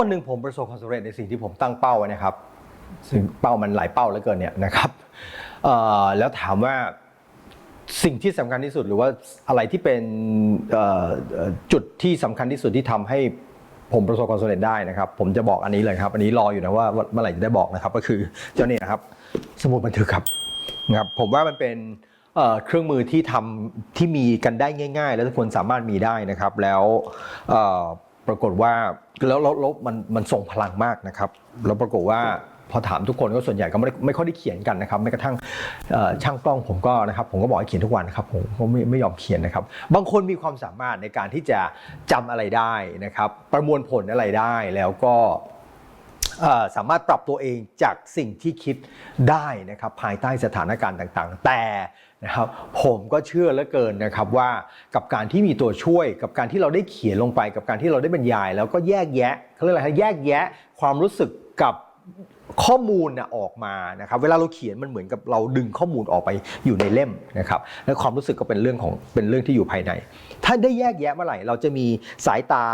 วันหนึ่งผมประสบความสำเร็จในสิ่งที่ผมตั้งเป้าไว้นะครับ ซึ่งเป้ามันหลายเป้าเหลือเกินเนี่ยนะครับแล้วถามว่าสิ่งที่สำคัญที่สุดหรือว่าอะไรที่เป็นจุดที่สำคัญที่สุดที่ทำให้ผมประสบความสำเร็จได้นะครับ ผมจะบอกอันนี้เลยครับ อันนี้รออยู่นะว่าเมื่อไหร่จะได้บอกนะครับ ก็คือเจ้านี่นะครับ สมุดบันทึกครับนะครับ ผมว่ามันเป็นเเครื่องมือที่ทำที่มีกันได้ง่าย ๆ แล้วทุกคนสามารถมีได้นะครับ แล้ว ปรากฏว่าแล้วแล้วมันมันส่งพลังมากนะครับแล้วปรากฏว่าพอถามทุกคนก็ส่วนใหญ่ก็ไม่ไม่ค่อยได้เขียนกันนะครับแม้กระทั่งช่างกล้องผมก็นะครับผมก็บอกให้เขียนทุกวันนะครับผมก็ไม่ไม่ยอมเขียนนะครับ บางคนมีความสามารถในการที่จะจำอะไรได้นะครับ ประมวลผลอะไรได้แล้วก็ สามารถปรับตัวเองจากสิ่งที่คิดได้นะครับภายใต้สถานการณ์ต่างๆ แต่นะครับผมก็เชื่อเหลือเกินนะครับว่ากับการที่มีตัวช่วย กับการที่เราได้เขียนลงไป กับการที่เราได้บรรยาย แล้วก็แยกแยะเขาเรียกอะไรฮะแยกแยะความรู้สึกกับ ข้อมูลนะออกมานะครับเวลาเราเขียนมันเหมือนกับเราดึงข้อมูลออกไปอยู่ในเล่มนะครับและความรู้สึกก็เป็นเรื่องของเป็นเรื่องที่อยู่ภายใน ถ้าได้แยกแยะเมื่อไหร่เราจะมีสายตา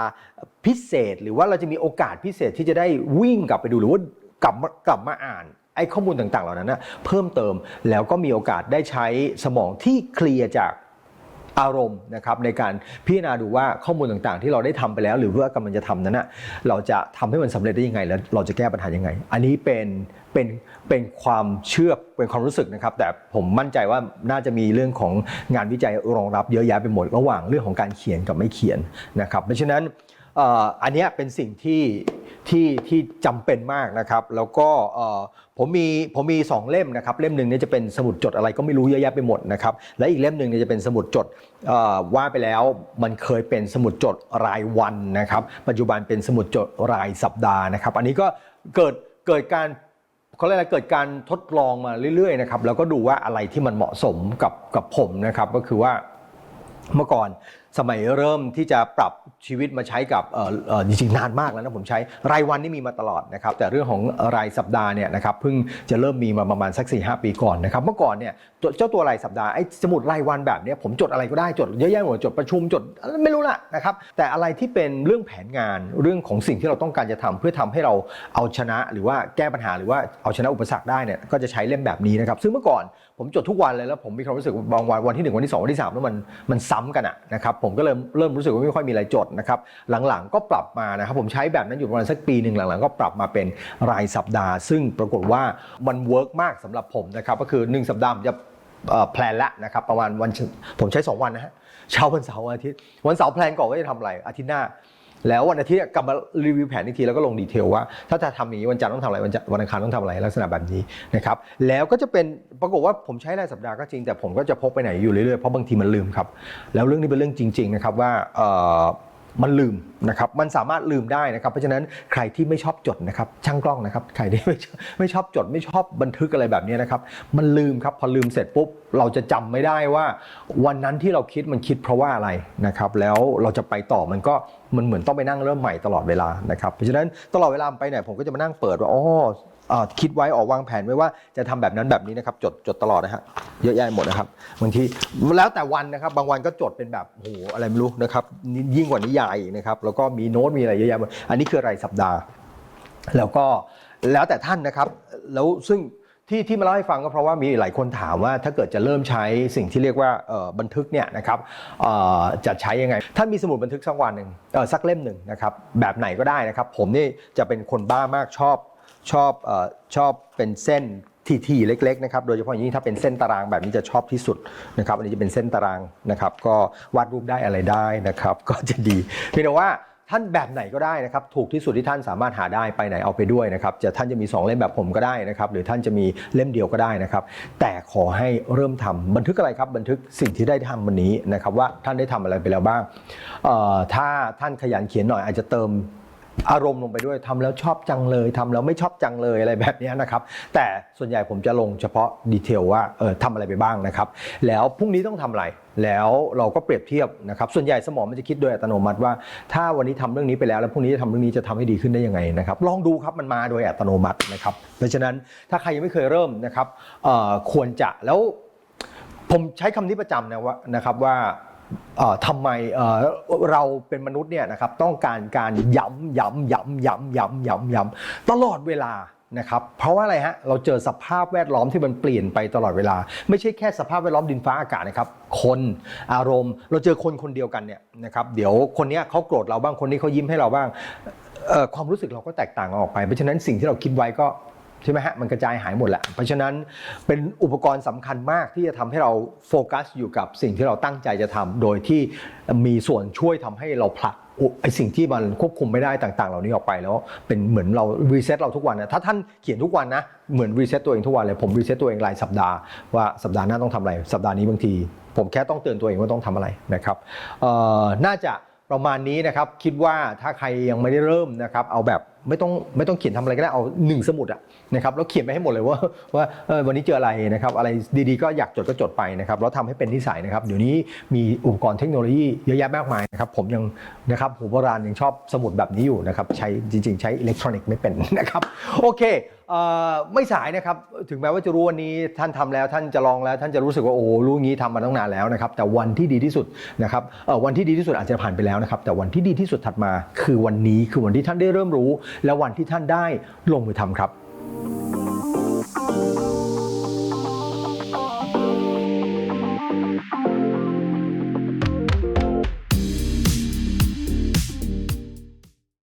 พิเศษ หรือว่าเราจะมีโอกาสพิเศษที่จะได้วิ่งกลับไปดูหรือว่ากลับกลับมาอ่านไอ้ข้อมูลต่างๆ เหล่านั้นนะเพิ่มเติมแล้วก็มีโอกาสได้ใช้สมองที่เคลียร์จาก อารมณ์นะครับในการพิจารณาดูว่าข้อมูลต่างๆ ที่เราได้ทำไปแล้ว หรือว่ากำลังจะทำนั้นนะเราจะทำให้มันสำเร็จได้ยังไง แล้วเราจะแก้ปัญหายังไง อันนี้เป็นเป็นเป็นความเชื่อเป็นความรู้สึกนะครับ แต่ผมมั่นใจว่าน่าจะมีเรื่องของงานวิจัยรองรับเยอะแยะไปหมดระหว่างเรื่องของการเขียนกับไม่เขียนนะครับเพราะฉะนั้นอันนี้เป็นสิ่งที่ ที่ที่จำเป็นมากนะครับ แล้วก็ผมมีผมมีสองเล่มนะครับ เล่มหนึ่งเนี่ยจะเป็นสมุดจดอะไรก็ไม่รู้เยอะแยะไปหมดนะครับ และอีกเล่มหนึ่งเนี่ยจะเป็นสมุดจดว่าไปแล้วมันเคยเป็นสมุดจดรายวันนะครับ ปัจจุบันเป็นสมุดจดรายสัปดาห์นะครับ อันนี้ก็เกิดเกิดการเขาเรียกอะไรเกิดการทดลองมาเรื่อยๆนะครับแล้วก็ดูว่าอะไรที่มันเหมาะสมกับกับผมนะครับ ก็คือว่าเมื่อก่อน สมัยเริ่มที่จะปรับชีวิตมาใช้กับจริงๆนานมากแล้วนะผมใช้รายวันนี่มีมาตลอดนะครับแต่เรื่องของรายสัปดาห์เนี่ยนะครับเพิ่งจะเริ่มมีมาประมาณสัก4ีหปีก่อนนะครับเมื่อก่อนเนี่ยเจ้าตัวรายสัปดาห์ไอ้สมุดรายวันแบบนี้ผมจดอะไรก็ได้จดเยอะแยะหมดจดประชุมจดไม่รู้ละนะครับแต่อะไรที่เป็นเรื่องแผนงานเรื่องของสิ่งที่เราต้องการจะทำเพื่อทำให้เราเอาชนะหรือว่าแก้ปัญหาหรือว่าเอาชนะอุปสรรคได้เนี่ยก็จะใช้เล่มแบบนี้นะครับซึ่งเมื่อก่อนผมจดทุกวันเลยแล้วผมมีความรู้สึกบางวันวันที่หนึ่งวันที่สองวันที่สามแล้วมันมันซ้ำกันอะนะครับผมก็เริ่มเริ่มรู้สึกว่าไม่ค่อยมีอะไรจดนะครับหลังๆก็ปรับมานะครับผมใช้แบบนั้นอยู่ประมาณสักปีหนึ่งหลังๆก็ปรับมาเป็นรายสัปดาห์ ซึ่งปรากฏว่ามันเวิร์กมากสำหรับผมนะครับก็คือ 1 สัปดาห์ผมจะแพลนละนะครับประมาณวันผมใช้ 2 วันนะฮะเช้าวันเสาร์วันอาทิตย์วันเสาร์แพลนก่อนว่าจะทำอะไรอาทิตย์หน้า แล้ววันอาทิตย์กลับมารีวิวแผนอีกทีแล้วก็ลงดีเทลว่า ถ้าจะทำอย่างนี้วันจันทร์ต้องทำอะไรวันจันทร์วันอังคารต้องทำอะไรลักษณะแบบนี้นะครับแล้วก็จะเป็นปรากฏว่าผมใช้รายสัปดาห์ก็จริง แต่ผมก็จะพกไปไหนอยู่เรื่อยๆเพราะบางทีมันลืมครับแล้วเรื่องนี้เป็นเรื่องจริง ๆ นะครับว่า มันลืมนะครับ มันสามารถลืมได้นะครับ เพราะฉะนั้นใครที่ไม่ชอบจดนะครับ ช่างกล้องนะครับ ใครที่ไม่ชอบไม่ชอบจด ไม่ชอบบันทึกอะไรแบบนี้นะครับ มันลืมครับ พอลืมเสร็จปุ๊บ เราจะจำไม่ได้ว่า วันนั้นที่เราคิดมันคิดเพราะว่าอะไรนะครับ แล้วเราจะไปต่อมันก็มันเหมือนต้องไปนั่งเริ่มใหม่ตลอดเวลานะครับ เพราะฉะนั้นตลอดเวลาไปไหนผมก็จะมานั่งเปิดว่า อ๋อเอ่อ คิดไว้ออกวางแผนไว้ว่าจะทำแบบนั้นแบบนี้นะครับ จดจดตลอดนะฮะเยอะแยะหมดนะครับบางทีแล้วแต่วันนะครับ บางวันก็จดเป็นแบบโอ้โหอะไรไม่รู้นะครับ ยิ่งกว่านิยายนะครับ แล้วก็มีโน้ตมีอะไรเยอะแยะหมดอันนี้คือรายสัปดาห์ แล้วก็แล้วแต่ท่านนะครับ แล้วซึ่งที่ที่มาเล่าให้ฟังก็เพราะว่ามีหลายคนถามว่าถ้าเกิดจะเริ่มใช้สิ่งที่เรียกว่าบันทึกเนี่ยนะครับจะใช้ยังไงท่านมีสมุดบันทึกสักวันหนึ่งสักเล่มหนึ่งนะครับแบบไหนก็ได้นะครับ ผมนี่จะเป็นคนบ้ามากชอบ ชอบอชอบเป็นเส้นทีๆเล็กๆนะครับโดยเฉพาะอย่างยิ่งถ้าเป็นเส้นตารางแบบนี้จะชอบที่สุดนะครับอันนี้จะเป็นเส้นตารางนะครับ ก็วาดรูปได้อะไรได้นะครับ ก็จะดีเพียงแต่ว่าท่านแบบไหนก็ได้นะครับถูกที่สุดที่ท่านสามารถหาได้ไปไหนเอาไปด้วยนะครับจะท่านจะมี 2 เล่มแบบผมก็ได้นะครับหรือท่านจะมีเล่มเดียวก็ได้นะครับ แต่ขอให้เริ่มทำบันทึกอะไรครับบันทึกสิ่งที่ได้ทำวันนี้นะครับว่าท่านได้ทำอะไรไปแล้วบ้างถ้าท่านขยันเขียนหน่อยอาจจะเติม อารมณ์ลงไปด้วยทำแล้วชอบจังเลยทำแล้วไม่ชอบจังเลยอะไรแบบนี้นะครับ แต่ส่วนใหญ่ผมจะลงเฉพาะดีเทลว่าเออทำอะไรไปบ้างนะครับ แล้วพรุ่งนี้ต้องทำอะไรแล้วเราก็เปรียบเทียบนะครับส่วนใหญ่สมองมันจะคิดโดยอัตโนมัติว่า ถ้าวันนี้ทำเรื่องนี้ไปแล้วแล้วพรุ่งนี้จะทำเรื่องนี้จะทำให้ดีขึ้นได้ยังไงนะครับลองดูครับมันมาโดยอัตโนมัตินะครับเพราะฉะนั้นถ้าใครยังไม่เคยเริ่มนะครับควรจะแล้วผมใช้คำนี้ประจำนะว่านะครับว่า ทำไมเราเป็นมนุษย์เนี่ยนะครับต้องการการย้ำย้ำย้ำย้ำย้ำย้ำย้ำตลอดเวลานะครับเพราะว่าอะไรฮะเราเจอสภาพแวดล้อมที่มันเปลี่ยนไปตลอดเวลา ไม่ใช่แค่สภาพแวดล้อมดินฟ้าอากาศนะครับคนอารมณ์ เราเจอคนคนเดียวกันเนี่ยนะครับเดี๋ยวคนนี้เขาโกรธเราบ้างคนนี้เขายิ้มให้เราบ้างความรู้สึกเราก็แตกต่างกันออกไปเพราะฉะนั้นสิ่งที่เราคิดไว้ก็ ช่ไหมฮะมันกระจายหายหมดแหละ เพราะฉะนั้นเป็นอุปกรณ์สำคัญมากที่จะทำให้เราโฟกัสอยู่กับสิ่งที่เราตั้งใจจะทำโดยที่มีส่วนช่วยทำให้เราผลักไอสิ่งที่มันควบคุมไม่ได้ต่าง ๆ เหล่านี้ออกไปแล้ว เป็นเหมือนเรารีเซ็ตเราทุกวันนะถ้าท่านเขียนทุกวันนะเหมือนรีเซ็ตตัวเองทุกวันเลยผมรีเซ็ตตัวเองรายสัปดาห์ว่าสัปดาห์หน้าต้องทำอะไร สัปดาห์นี้บางที ผมแค่ต้องเตือนตัวเองว่าต้องทำอะไรนะครับน่าจะประมาณนี้นะครับคิดว่าถ้าใครยังไม่ได้เริ่มนะครับเอาแบบ ไม่ต้องไม่ต้องเขียนทำอะไรก็ได้เอาหนึ่งสมุดอะนะครับแล้วเขียนไปให้หมดเลยว่าว่าวันนี้เจออะไรนะครับอะไรดีๆก็อยากจดก็จดไปนะครับแล้วทำให้เป็นนิสัยนะครับเดี๋ยวนี้มีอุปกรณ์เทคโนโลยีเยอะแยะมากมายนะครับผมยังนะครับผมโบราณยังชอบสมุดแบบนี้อยู่นะครับใช้จริง ๆ ใช้อิเล็กทรอนิกส์ไม่เป็นนะครับโอเค ไม่สายนะครับ ถึงแม้ว่าจะรู้วันนี้ท่านทำแล้วท่านจะลองแล้ว ท่านจะรู้สึกว่าโอ้รู้งี้ทำมาตั้งนานแล้วนะครับ แต่วันที่ดีที่สุดนะครับวันที่ดีที่สุดอาจจะผ่านไปแล้วนะครับ แต่วันที่ดีที่สุดถัดมา คือวันนี้คือวันที่ท่านได้เริ่มรู้ และวันที่ท่านได้ลงมือทำครับ